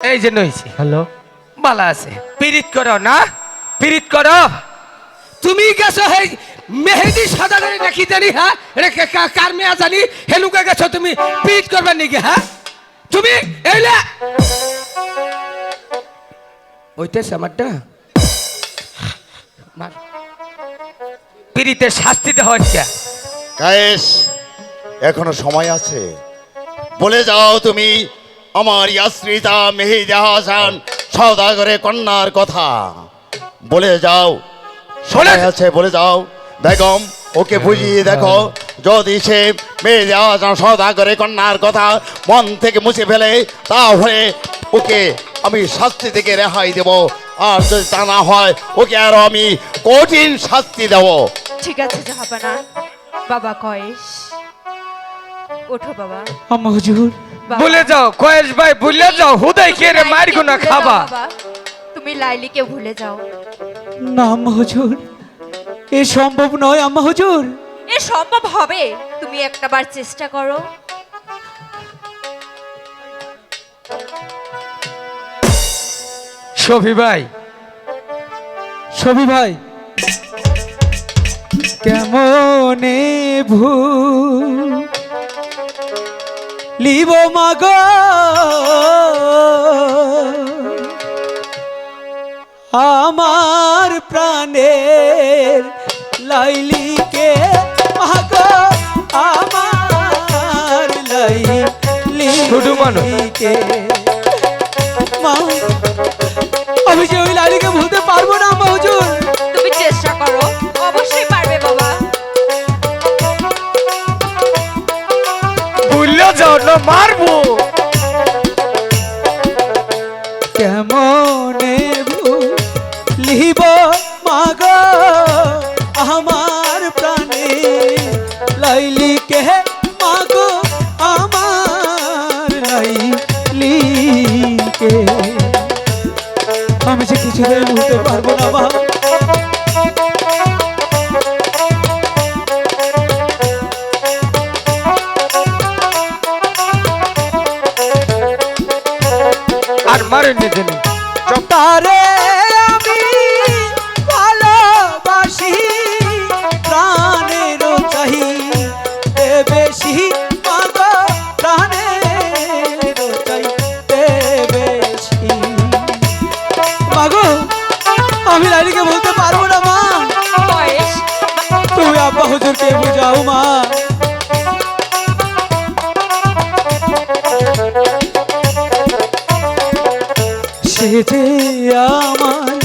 এই যে নইছি হ্যালো। বালা আছে। পিরিত করো না পিরিত করো। তুমি গেছো হে মেহেদি সাদা করে নাকি জানি হ্যাঁ? কা- কার মেয়া জানি? হেলুকে গেছো তুমি পিরিত করবে নাকি হ্যাঁ? তুমি এইলে ওইতেছে আমারটা। মার। পিরিতের শাস্তি দেওয়া হচ্ছে। কায়েস এখনও সময় আছে। বলে যাও তুমি আমার ইয়াশ্রিতা মেহিদা হাসান সৌদাগরে কন্যার কথা। বলে যাও বলে- আছে বলে যাও। বেগম ওকে বুঝিয়ে দেখো যদি সে মেহিদা হাসান সৌদাগরে কন্যার কথা মন থেকে মুছে ফেলে তাহলে ওকে আমি শাস্তি থেকে রেহাই দেব। আর যদি তা না হয় ওকে আরও আমি কঠিন শাস্তি দেবো। ঠিক আছে বাবা কয়েস ওঠো বাবা। আম্মা হুজুর। ভুলে যাও কয়েস ভাই ভুলে যাও হুদাই কে রে মার গুনা খাবা। তুমি লাইলিকে ভুলে যাও। না আম্মা হুজুর। এ সম্ভব নয় আম্মা হুজুর। এ সম্ভব হবে। তুমি একটাবার চেষ্টা করো। শফি ভাই। ছবি ভাই। কেমনে ভু লিব মাগ আমার প্রাণের লাইলিকে মাগ আমার শুধু মানুষ। না মারবো। কেমনে ভুলিব মাগ আমার প্রাণে? লাইলিকে মাগ আমার লাইলিকে। আমি যে কিছুতেই ভুলতে পারব না মা। আর মারেন নিতেন তারে আমি ভালোবাসি প্রাণের চাহি এ বেশি আমি লালিকে বলতে পারব না মা। তুমি আব্বা হুজুরকে বুঝাও মা। যে আমার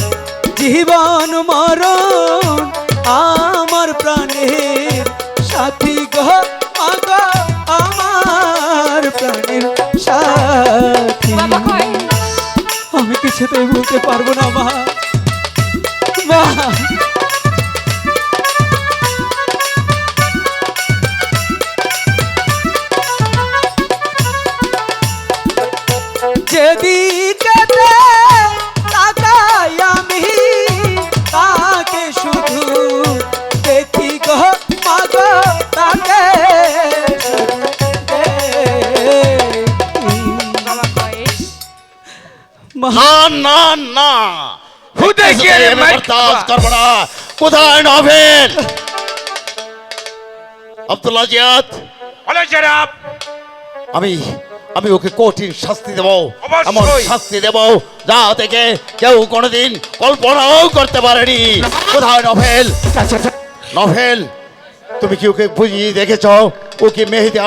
জীবন মরণ আমার প্রাণের সাথী আমার প্রাণের সাথী। আমি কিছুতেই বলতে পারব না মা। মা না না। না। কোথায় নভেল? আব্দুল্লাহ জিয়াদ। আমি আমি ওকে কঠিন শাস্তি দেব। এমন শাস্তি দেব যা থেকে কেউ কোনোদিন কল্পনাও করতে পারেনি। কোথায় নভেল? নভেল? তুমি কি ওকে বুঝিয়ে দেখেছ? ও কি মেহেদি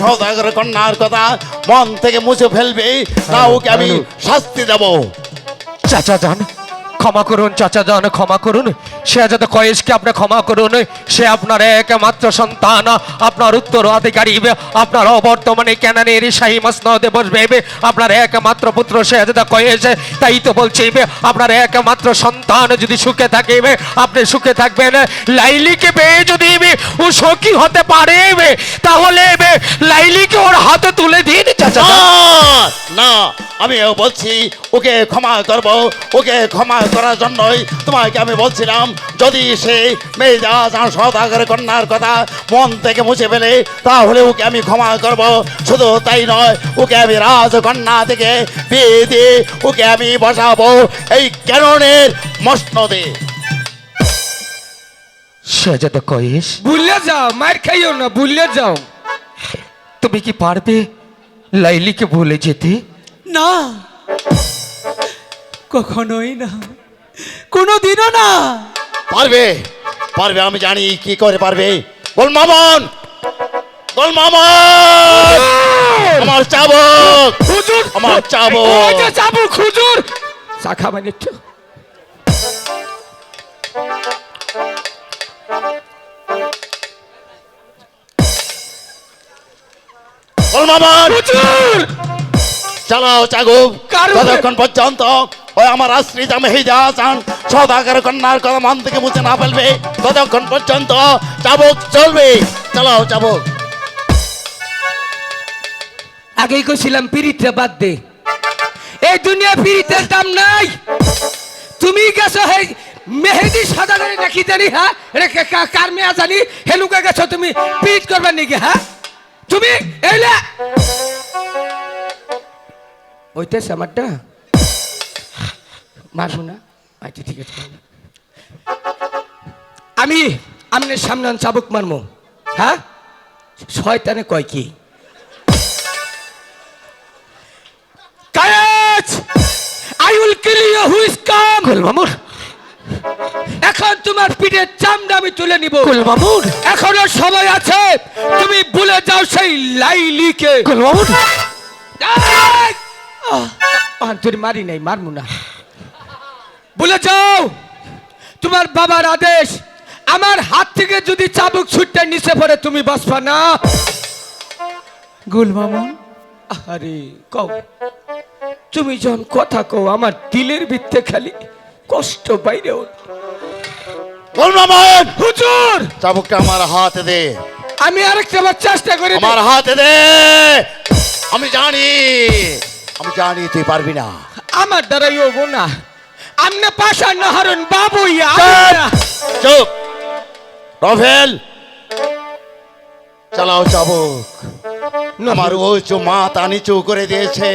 সৌদাগর কন্যার কথা মন থেকে মুছে ফেলবে। না ওকে আমি শাস্তি দেব। চাচা যান ক্ষমা করুন, চাচা যান ক্ষমা করুন। সে যাতে কয়েসকে আপনি ক্ষমা করুন। সে আপনার একমাত্র সন্তান, আপনার উত্তরাধিকারী আপনার অবর্তমানে ক্যানানের শাহী মসনদে বসবে। আপনার একমাত্র পুত্র সে যাতে কয়েস তাই তো বলছি, আপনার একমাত্র সন্তান যদি সুখে থাকে, আপনি সুখে থাকবেন। লাইলিকে পেয়ে যদি ও সখী হতে পারে, তাহলে লাইলিকে ওর হাতে তুলে দিন, চাচা না। আমিও বলছি ওকে ক্ষমা করব ওকে ক্ষমা করার জন্যই তোমাকে আমি বলছিলাম যদি সে মেজাজ আর সদাগর কন্যার কথা মন থেকে মুছে ফেলে তাহলে ওকে আমি ক্ষমা করব। শুধু তাই নয় ওকে আমি রাজকন্যা থেকে বিয়ে দিয়ে ওকে আমি বসাবো এই ক্যাননের মসনদে। শেহজাদা কয়েস ভুলে যাও মার খাইও না ভুলে যাও। তুমি কি পারবে? লাইলিকে ভুলে যেতে? না। কখনোই না। কোনো দিনও না। পারবে পারবে আমি জানি কি করে পারবে। বল মামন বল মামন। আমার চাবক হুজুর আমার চাবক। ওই যে চাবুক হুজুর চা খাবেন বল মামন। হুজুর চালাও চাগুব ততক্ষণ পর্যন্ত ওই আমার আশ্রিত মেহিজা চান সদাগর কন্যার কথা মন থেকে মুছে না ফেলবে। ততক্ষণ পর্যন্ত চাবুক চলবে। চালাও চাবুক। আগেই কইছিলাম পিরিতটা বাদ দে। এই দুনিয়া পিরিতের দাম নাই। তুমি গেছো হে মেহেদি সাদা করে নাকি জানি হ্যাঁ? কা- কার মেয়া জানি? হেলুকে গেছো তুমি পিরিত করবার নাকি হ্যাঁ? তুমি এইলে ওইটাছে আমারটা মারবো না। আচ্ছা ঠিক আছে। আমি আমনের সামনে চাবুক মারমো। হ্যাঁ? শয়তানে কয় কি? I will kill you who is কাম কুল মামুর। এখন তোমার পিঠের চামড়া আমি তুলে নিব। কুল মামুর। এখনও সময় আছে। তুমি ভুলে যাও সেই লাইলিকে। কুল মামুর। তোর মারি নাই মারমু না। ভুলে যাও তোমার বাবার আদেশ আমার হাত থেকে যদি চাবুক ছুটতে নিচে পড়ে তুমি বাঁচবা না। গুল মামুন আরে কও তুমি যখন কথা কও আমার দিলের ভিত্তে খালি কষ্ট বাইরে। বল মামন হুজুর! চাবুকটা আমার হাতে দে। আমি আরেকটা বার চেষ্টা করি আমার হাতে দে। আমি জানি। আমি জানি তুই পারবি না। আমার দ্বারাই হব না আমনে পাশা নাহারন বাবু চুপ! রফেল! চালাও চাবুক। আমার উঁচু মাথা নিচু করে দিয়েছে।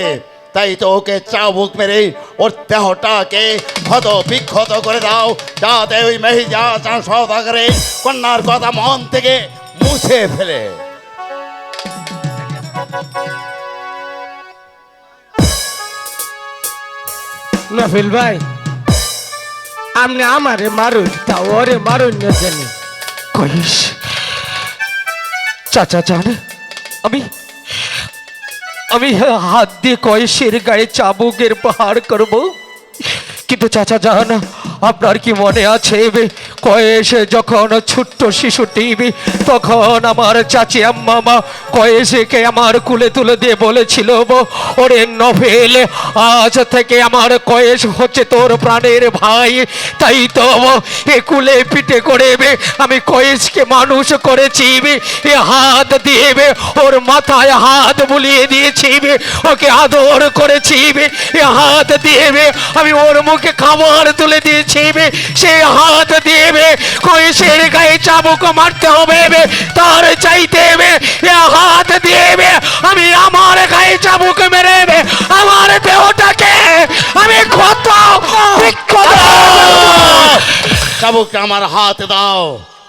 তাই তো ওকে চাবুক মেরে ওর দেহটাকে ক্ষত বিক্ষত করে দাও। যাতে ওই মেহিজা চান সদাগরে কন্যার কথা মন থেকে মুছে ফেলে। নফিল ভাই, আপনি আমারে মারুন, তা ওরে মারুন না জানি। কহিস, চাচা জান আমি আমি হাত দিয়ে কয়েসের গায়ে চাবুকের পাহাড় করব। কিন্তু চাচা জান, আপনার কি মনে আছে কয়েস যখন ছোট্ট শিশুটি তখন আমার চাচি আম্মা কয়েসকে আমার কুলে তুলে দিয়ে বলেছিল ওরে নভেল, আজ থেকে আমার কয়েস হচ্ছে তোর প্রাণের ভাই। তাই তো এ কুলে পিঠে করে আমি কয়েসকে মানুষ করেছি এ হাত দিয়ে ওর মাথায় হাত বুলিয়ে দিয়েছি ওকে আদর করেছি এ হাত দিয়ে আমি ওর মুখে খাবার তুলে দিয়েছে সে হাত দিয়ে কয়েসের গায়ে চাবুক মারতে হবে তার চাইতে হাত দিয়ে আমি আমার গায়ে চাবুক মেরে আমার দেহটাকে আমি কত চাবুক আমার হাত দাও।